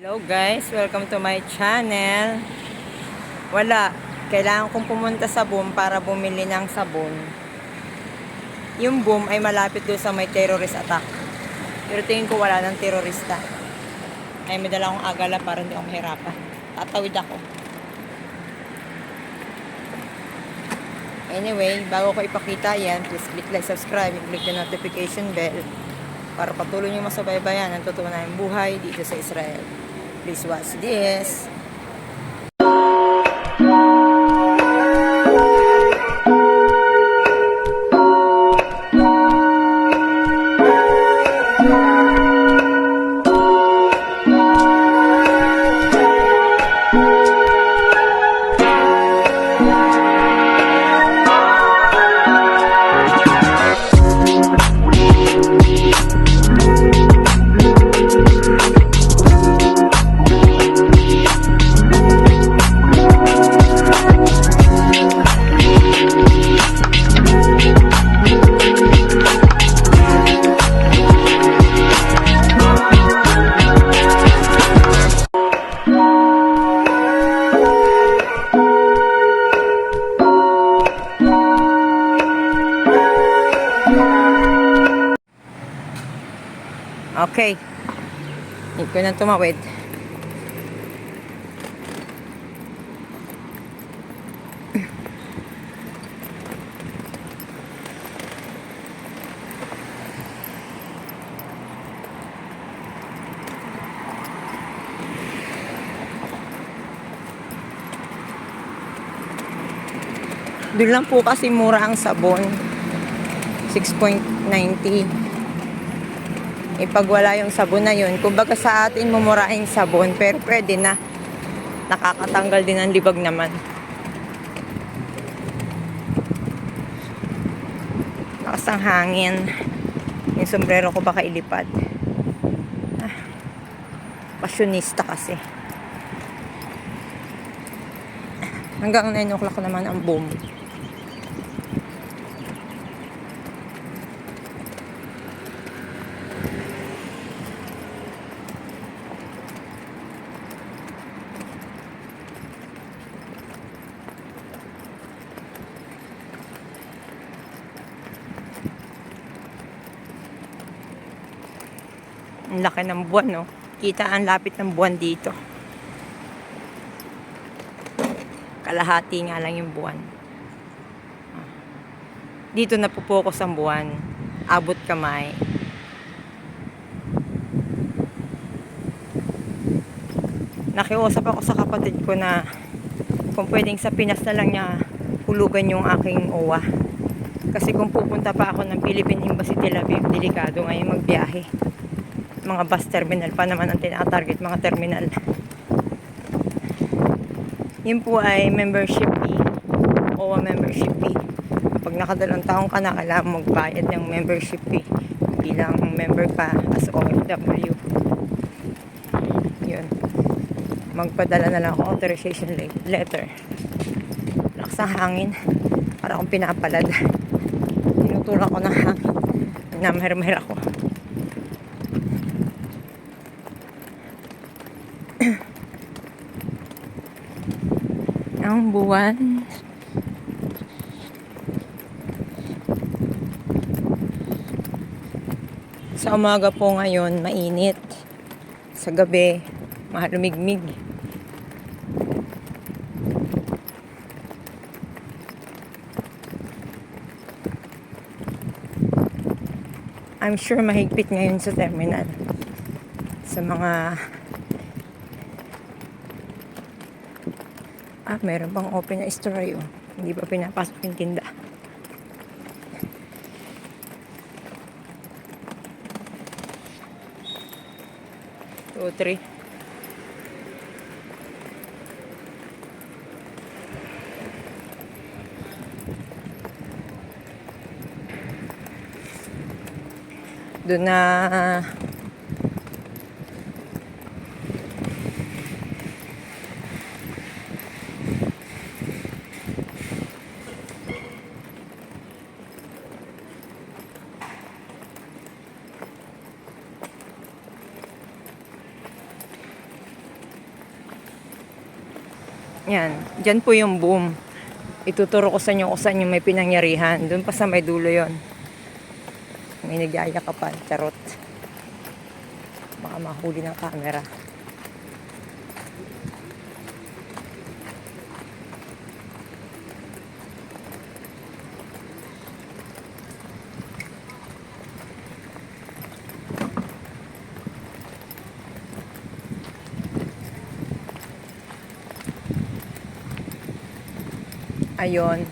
Hello guys, welcome to my channel. Wala, kailangan kong pumunta sa boom para bumili ng sabon. Yung boom ay malapit doon sa may terrorist attack. Pero tingin ko wala ng terorista. Ay may dala akong agala para hindi ako mahirapan. Tatawid ako. Anyway, bago ko ipakita yan, please click like, subscribe, and click the notification bell para patuloy niyo masubaybayan ang totoo na buhay dito sa Israel. Please watch this. Okay. Hindi ko na tumawid. Doon lang po kasi mura ang sabon. 6.90 eh pag wala yung sabon na yun, kumbaga sa atin mumuraing sabon, pero pwede na. Nakakatanggal din ang libag naman. Lakas ang hangin. Yung sombrero ko baka ilipad. Ah, pasyonista kasi. Hanggang 9 o'clock naman ang boom. Ang laki ng buwan, no? Kita ang lapit ng buwan dito. Kalahati nga lang yung buwan. Dito na pupokus ang buwan. Abot kamay. Nakiusap ako sa kapatid ko na kung pwedeng sa Pinas na lang niya hulugan yung aking uwa. Kasi kung pupunta pa ako ng Philippine Embassy Tel Aviv, delikado ngayon magbiyahe mga bus terminal pa naman ang tinatarget mga terminal. Yun po ay membership fee. OWA membership fee. Pag nakadalawang taong ka na kailangan magbayad ng membership fee. Bilang member ka as OFW yun. Magpadala na lang ako authorization le- letter. Lakas ang hangin. Para akong pinapalad. Tinutulak ko ng hangin. Namahir-mahir ako ang buwan. Sa umaga po ngayon, mainit. Sa gabi, mahalumigmig. I'm sure mahigpit ngayon sa terminal. Sa mga Ah, meron pang open na store oh. Hindi pa pinapasok yung tinda. Two, three. Doon na Yan. Diyan po yung boom. Ituturo ko sa inyo kung saan yung may pinangyarihan. Doon pa sa may dulo yon. May nagyaya ka pa. Charot. Baka mahuli ng camera. Ayon.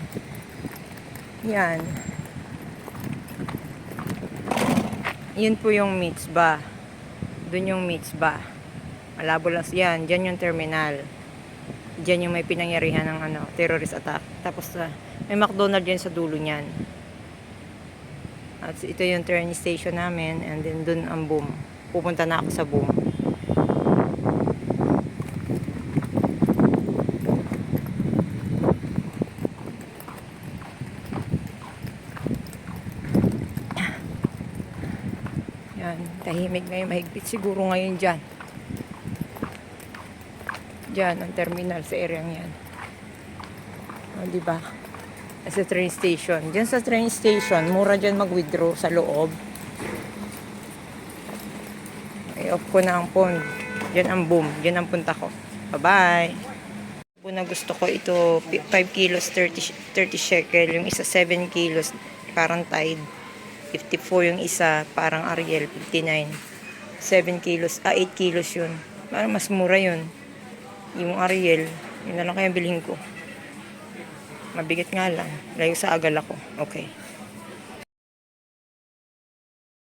Yan. Yun po yung mitzvah. Doon yung mitzvah. Malabo lang yan. Diyan yung terminal. Diyan yung may pinangyarihan ng ano, terrorist attack. Tapos uh, may McDonald dyan sa dulo niyan. At ito yung train station namin and then doon ang boom. Pupunta na ako sa boom. Yan, tahimik ngayon, mahigpit siguro ngayon dyan. Dyan, ang terminal sa area yan. O, di ba? Sa train station. Dyan sa train station, mura dyan mag-withdraw sa loob. I-off ko na ang phone. Dyan ang boom. Dyan ang punta ko. Bye-bye! Sabon na gusto ko ito, 5 kilos, 30, 30 shekel. Yung isa, 7 kilos, parang Tide. 54 yung isa, parang Ariel, 59. 7 kilos, ah, 8 kilos yun. Parang mas mura yun. Yung Ariel, yun na lang kaya bilhin ko. Mabigat nga lang. Layo sa agal ako. Okay.